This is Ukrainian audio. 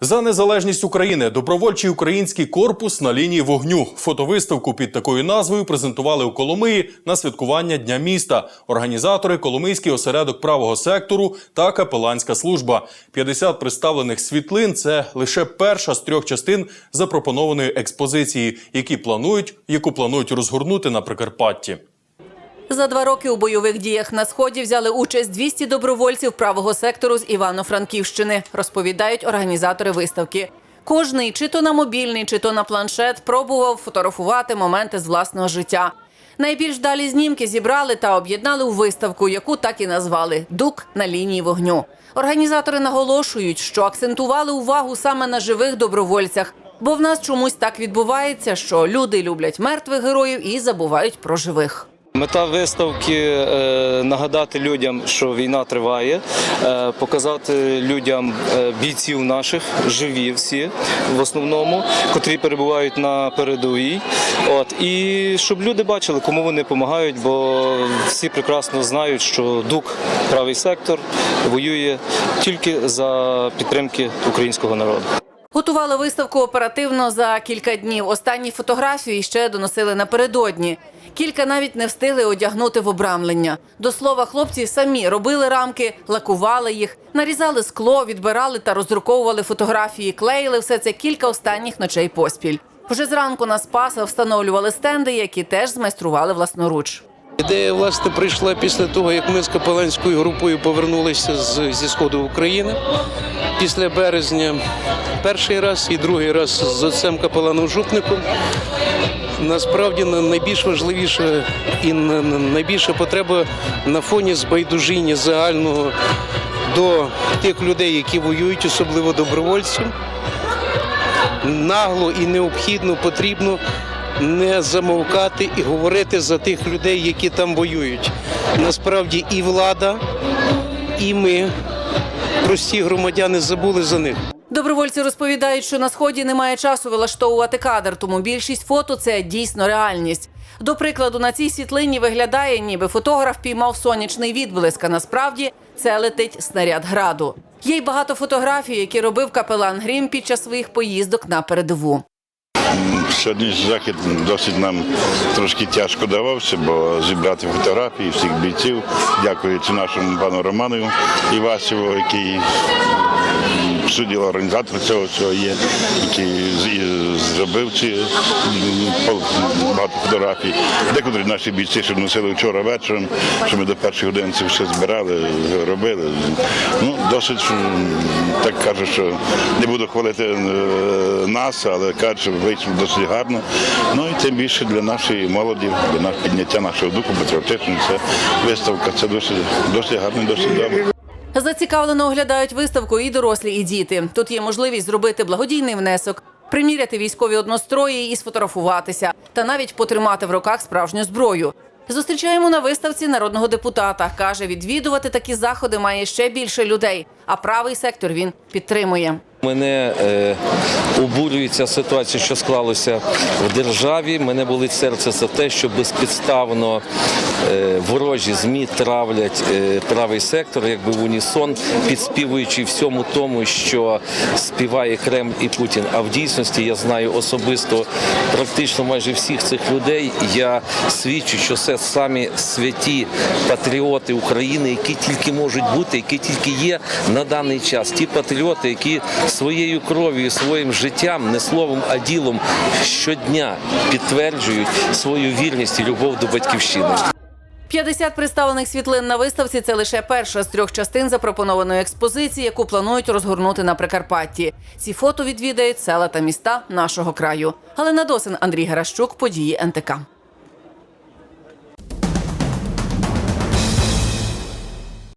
За незалежність України добровольчий український корпус на лінії вогню. Фотовиставку під такою назвою презентували у Коломиї на святкування Дня міста. Організатори Коломийський осередок правого сектору та капеланська служба. 50 представлених світлин це лише перша з трьох частин запропонованої експозиції, які планують, яку планують розгорнути на Прикарпатті. За два роки у бойових діях на сході взяли участь 200 добровольців правого сектору з Івано-Франківщини, розповідають організатори виставки. Кожний, чи то на мобільний, чи то на планшет, пробував фотографувати моменти з власного життя. Найбільш далі знімки зібрали та об'єднали у виставку, яку так і назвали Дук на лінії вогню. Організатори наголошують, що акцентували увагу саме на живих добровольцях, бо в нас чомусь так відбувається, що люди люблять мертвих героїв і забувають про живих. Мета виставки е, нагадати людям, що війна триває, е, показати людям е, бійців наших, живі всі в основному, котрі перебувають на передовій. От і щоб люди бачили, кому вони допомагають, бо всі прекрасно знають, що ДУК, правий сектор, воює тільки за підтримки українського народу. Готували виставку оперативно за кілька днів. Останні фотографії ще доносили напередодні. Кілька навіть не встигли одягнути в обрамлення. До слова, хлопці самі робили рамки, лакували їх, нарізали скло, відбирали та роздруковували фотографії, клеїли все це кілька останніх ночей поспіль. Вже зранку на Спаса встановлювали стенди, які теж змайстрували власноруч. Ідея власне прийшла після того, як ми з капеланською групою повернулися з, зі сходу України. Після березня перший раз і другий раз з отцем капеланом Жупником. Насправді найбільш важливіше і на- на- найбільша потреба на фоні збайдужіння загального до тих людей, які воюють, особливо добровольців. Нагло і необхідно потрібно не замовкати і говорити за тих людей, які там воюють. Насправді і влада, і ми, прості громадяни, забули за них. Добровольці розповідають, що на сході немає часу вилаштовувати кадр, тому більшість фото це дійсно реальність. До прикладу, на цій світлині виглядає, ніби фотограф піймав сонячний відблиск, а насправді це летить снаряд граду. Є й багато фотографій, які робив капелан Грім під час своїх поїздок на передову. Сьогоднішній захід досить нам трошки тяжко давався, бо зібрати фотографії всіх бійців, дякуючи нашому пану Роману Івасіву, який суддів організатор цього всього є, який зробив ці багато фотографій. Декотрі наші бійці ще носили вчора вечором, що ми до перших годин це все збирали, робили. Ну, досить так кажу, що не буду хвалити нас, але що вийшло досить гарно. Ну і тим більше для нашої молоді, для нас підняття нашого духу патріотичного, це виставка. Це досить, досить гарно, досить добре. Зацікавлено оглядають виставку і дорослі, і діти. Тут є можливість зробити благодійний внесок, приміряти військові однострої і сфотографуватися, та навіть потримати в руках справжню зброю. Зустрічаємо на виставці народного депутата. каже, відвідувати такі заходи має ще більше людей. А правий сектор він підтримує. Мене е, обурює ситуація, що склалася в державі. Мене болить серце за те, що безпідставно е, ворожі змі травлять е, правий сектор, якби в унісон, підспівуючи всьому тому, що співає Кремль і Путін. А в дійсності я знаю особисто практично майже всіх цих людей. Я свідчу, що це самі святі патріоти України, які тільки можуть бути, які тільки є на даний час. Ті патріоти, які своєю кров'ю, своїм життям, не словом, а ділом щодня підтверджують свою вірність і любов до батьківщини. 50 представлених світлин на виставці це лише перша з трьох частин запропонованої експозиції, яку планують розгорнути на Прикарпатті. Ці фото відвідають села та міста нашого краю. Галина Досин, Андрій Геращук, події НТК.